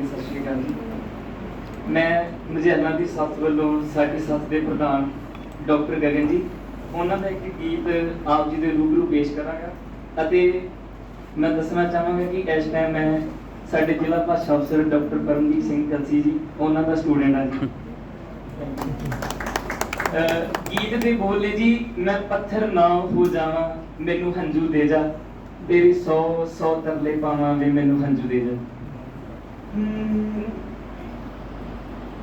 ਮੇਰੀ ਸਤਿ ਸ਼੍ਰੀ ਅਕਾਲ ਜੀ। ਮੈਂ ਮਜੈਲਾਂ ਦੀ ਸੱਤ ਵੱਲੋਂ ਸਾਡੀ ਸੱਤ ਦੇ ਪ੍ਰਧਾਨ ਡਾਕਟਰ ਗਗਨ ਜੀ, ਉਹਨਾਂ ਦਾ ਇੱਕ ਗੀਤ ਆਪ ਜੀ ਦੇ ਰੂਬਰੂ ਪੇਸ਼ ਕਰਾਂਗਾ ਅਤੇ ਮੈਂ ਦੱਸਣਾ ਚਾਹਾਂਗਾ ਕਿ ਇਸ ਟਾਈਮ ਮੈਂ ਸਾਡੇ ਜ਼ਿਲ੍ਹਾ ਭਾਸ਼ਾ ਅਫਸਰ ਡਾਕਟਰ ਪਰਮਜੀਤ ਸਿੰਘ ਕਲਸੀ ਜੀ, ਉਹਨਾਂ ਦਾ ਸਟੂਡੈਂਟ ਹਾਂ ਜੀ। ਗੀਤ ਦੇ ਬੋਲ ਨੇ ਜੀ, ਮੈਂ ਪੱਥਰ ਨਾ ਹੋ ਜਾਵਾਂ, ਮੈਨੂੰ ਹੰਝੂ ਦੇ ਜਾ। ਤੇਰੀ 100 100 ਤਰਲੇ ਪਾਵਾਂ ਵੀ, ਮੈਨੂੰ ਹੰਝੂ ਦੇ ਜਾ।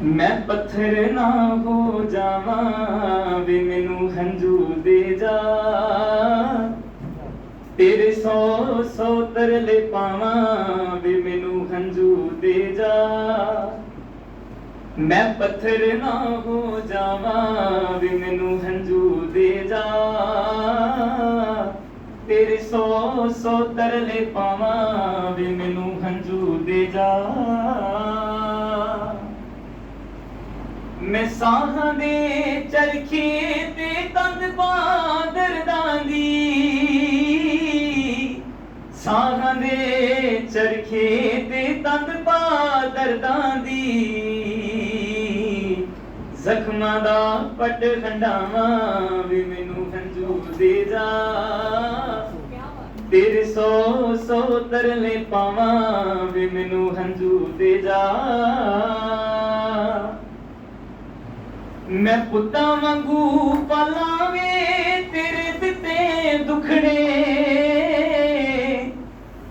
ਮੈਂ ਪੱਥਰ ਨਾ ਹੋ ਜਾਵਾਂ ਵੀ ਮੈਨੂੰ ਹੰਝੂ ਦੇ ਜਾ। ਤੇਰੇ 100 100 ਤਰਲੇ ਪਾਵਾਂ ਵੀ ਮੈਨੂੰ ਹੰਝੂ ਦੇ ਜਾ। ਮੈਂ ਪੱਥਰ ਨਾ ਹੋ ਜਾਵਾਂ ਵੀ ਮੈਨੂੰ ਹੰਝੂ ਦੇ ਜਾ। ਸੌ ਸੋ ਤਰਲੇ ਪਾਵਾਂ ਵੀ ਮੈਨੂੰ ਹੰਝੂ ਦੇ ਜਾ। ਮੈਂ ਸਾਹਾਂ ਦੇ ਚਰਖੇ ਤੇ ਤੰਦ ਬਾਦਰਦਾਂ ਦੀ ਸਾਹਾਂ ਦੇ ਚਰਖੇ ਤੇ ਤੰਦ ਬਾਦਰਦਾਂ ਦੀ ਜ਼ਖਮਾਂ ਦਾ ਪੱਟ ਖੰਡਾਵਾਂ ਵੀ ਮੈਨੂੰ ਹੰਝੂ ਦੇ ਜਾ। ਤੇਰੇ ਸੌ ਸੌ ਤਰਲੇ ਪਾਵਾਂ ਵੀ ਮੈਨੂੰ ਹੰਝੂ ਦੇ ਜਾ। ਮੈਂ ਪੁੱਤਾਂ ਵਾਂਗੂ ਪਾਲਾਂਵੇ ਤੇਰੇ ਦਿੱਤੇ ਦੁਖੜੇ।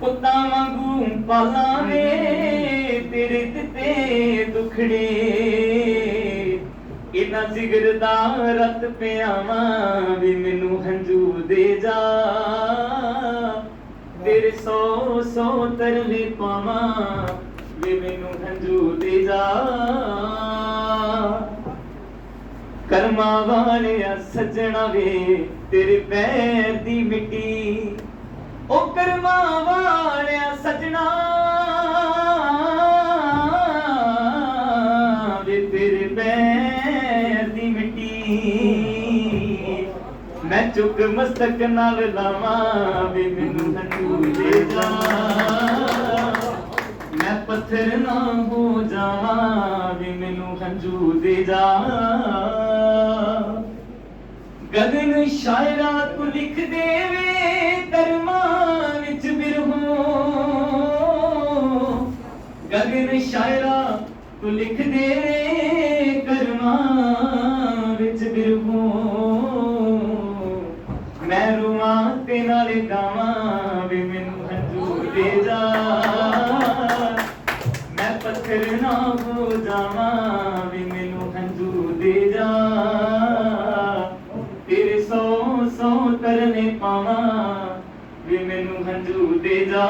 ਪੁੱਤਾਂ ਵਾਂਗੂ ਪਾਲਾਂਵੇ ਤੇਰੇ ਦਿੱਤੇ ਦੁਖੜੇ। ਇਨਾ ਜਿਗਰ ਦਾ ਰਤ ਪਿਆਵਾਂ ਵੀ ਮੈਨੂੰ ਹੰਝੂ ਦੇ ਜਾ। ਸੌ ਤਰਲੇ ਪਾਵਾਂ, ਵੀ ਮੈਨੂੰ ਹੰਝੂ ਦੇ ਜਾ। ਕਰਮਾਂ ਵਾਲਿਆ ਸੱਜਣਾ ਵੇ, ਤੇਰੇ ਪੈਰ ਦੀ ਮਿੱਟੀ। ਉਹ ਕਰਮਾ ਵਾਲਿਆ ਸੱਜਣਾ ਵੇ, ਤੇਰੇ ਪੈਰ ਮੈਂ ਚੁੱਕ ਮਸਤਕ ਨਾਲ ਲਾਵਾਂ, ਵੀ ਮੈਨੂੰ ਹੰਝੂ ਦੇ ਜਾ। ਮੈਂ ਪੱਥਰ ਨਾ ਹੋ ਜਾਵਾਂ, ਵੀ ਮੈਨੂੰ ਹੰਝੂ ਦੇ ਜਾ। ਗਗਨ ਸ਼ਾਇਰਾ ਤੂੰ ਲਿਖ ਦੇਵੇ ਕਰਮਾਂ ਵਿੱਚ ਬਿਰਹੋ ਗਗਨ ਸ਼ਾਇਰਾ ਤੂੰ ਲਿਖ ਦੇਵੇ, ਕਰਮਾਂ ਤੇ ਗਾਵਾਂ ਵੀ ਮੈਨੂੰ ਹੰਝੂ ਦੇ ਜਾ। ਮੈਂ ਪੱਥਰ ਨਾ ਹੋ ਜਾਵਾਂ ਵੀ ਮੈਨੂੰ ਹੰਝੂ ਦੇ ਜਾ। ਤੇਰੇ ਸੌ ਸੌ ਤਰਨੇ ਪਾਵਾਂ ਵੀ ਮੈਨੂੰ ਹੰਝੂ ਦੇ ਜਾ।